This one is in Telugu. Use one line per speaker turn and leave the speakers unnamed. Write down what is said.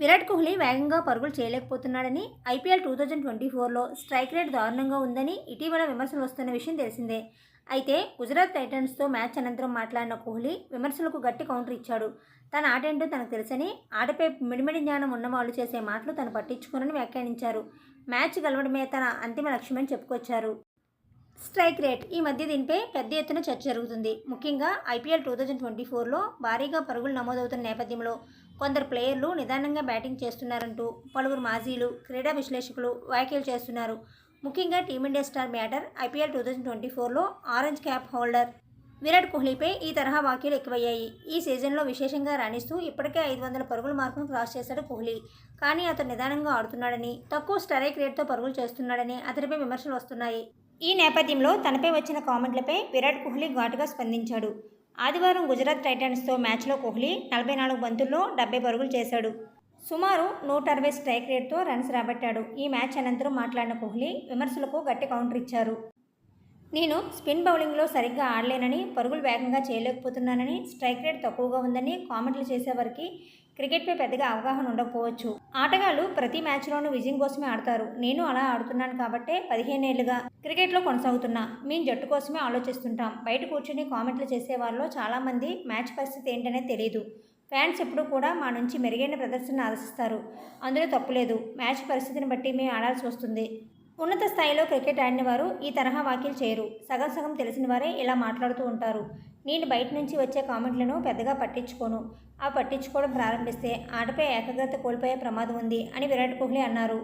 విరాట్ కోహ్లీ వేగంగా పరుగులు చేయలేకపోతున్నాడని ఐపీఎల్ టూ థౌజండ్ ట్వంటీ ఫోర్లో స్ట్రైక్ రేట్ దారుణంగా ఉందని ఇటీవల విమర్శలు వస్తున్న విషయం తెలిసిందే. అయితే గుజరాత్ టైటన్స్తో మ్యాచ్ అనంతరం మాట్లాడిన కోహ్లీ విమర్శలకు గట్టి కౌంటర్ ఇచ్చాడు. తన ఆట ఏంటో తనకు తెలుసని ఆటపై మిడిమిడి జ్ఞానం ఉన్నవాళ్ళు చేసే మాటలు తను పట్టించుకోనని వ్యాఖ్యానించారు. మ్యాచ్ గెలవడమే తన అంతిమ లక్ష్యమని చెప్పుకొచ్చారు. Strike rate. ఈ మధ్య దీనిపై పెద్ద ఎత్తున చర్చ జరుగుతుంది. ముఖ్యంగా ఐపీఎల్ టూ థౌజండ్ ట్వంటీ ఫోర్లో భారీగా పరుగులు నమోదవుతున్న నేపథ్యంలో కొందరు ప్లేయర్లు నిదానంగా బ్యాటింగ్ చేస్తున్నారంటూ పలువురు మాజీలు క్రీడా విశ్లేషకులు వ్యాఖ్యలు చేస్తున్నారు. ముఖ్యంగా team India star batter IPL two thousand twenty ఫోర్లో ఆరెంజ్ క్యాప్ హోల్డర్ విరాట్ కోహ్లీపై ఈ తరహా వ్యాఖ్యలు ఎక్కువయ్యాయి. ఈ సీజన్లో విశేషంగా రాణిస్తూ ఇప్పటికే ఐదు వందల పరుగుల మార్కును క్రాస్ చేశాడు కోహ్లీ. కానీ అతను నిదానంగా ఆడుతున్నాడని తక్కువ స్ట్రైక్ రేట్తో పరుగులు చేస్తున్నాడని అతనిపై విమర్శలు వస్తున్నాయి. ఈ నేపథ్యంలో తనపై వచ్చిన కామెంట్లపై విరాట్ కోహ్లీ ఘాటుగా స్పందించాడు. ఆదివారం గుజరాత్ టైటన్స్తో మ్యాచ్లో కోహ్లీ నలభై నాలుగు బంతుల్లో డెబ్బై పరుగులు చేశాడు. సుమారు నూట అరవై స్ట్రైక్ రేట్తో రన్స్ రాబట్టాడు. ఈ మ్యాచ్ అనంతరం మాట్లాడిన కోహ్లీ విమర్శలకు గట్టి కౌంటర్ ఇచ్చారు. నేను స్పిన్ బౌలింగ్లో సరిగ్గా ఆడలేనని పరుగులు వేగంగా చేయలేకపోతున్నానని స్ట్రైక్ రేట్ తక్కువగా ఉందని కామెంట్లు చేసేవారికి క్రికెట్పై పెద్దగా అవగాహన ఉండకపోవచ్చు. ఆటగాళ్ళు ప్రతి మ్యాచ్లోనూ విజయం కోసమే ఆడతారు. నేను అలా ఆడుతున్నాను కాబట్టే పదిహేనేళ్ళుగా క్రికెట్లో కొనసాగుతున్నా. మేము జట్టు కోసమే ఆలోచిస్తుంటాం. బయట కూర్చొని కామెంట్లు చేసే వాళ్ళలో చాలామంది మ్యాచ్ పరిస్థితి ఏంటనే తెలియదు ఫ్యాన్స్ ఎప్పుడూ కూడా మా నుంచి మెరుగైన ప్రదర్శన ఆశిస్తారు. అందులో తప్పులేదు మ్యాచ్ పరిస్థితిని బట్టి మేము ఆడాల్సి వస్తుంది. ఉన్నత స్థాయిలో క్రికెట్ ఆడిన వారు ఈ తరహా వ్యాఖ్యలు చేయరు. సగం సగం తెలిసిన వారే ఇలా మాట్లాడుతూ ఉంటారు. నేను బయట నుంచి వచ్చే కామెంట్లను పెద్దగా పట్టించుకోను. ఆ పట్టించుకోవడం ప్రారంభిస్తే ఆటపై ఏకాగ్రత కోల్పోయే ప్రమాదం ఉంది అని విరాట్ కోహ్లీ అన్నారు.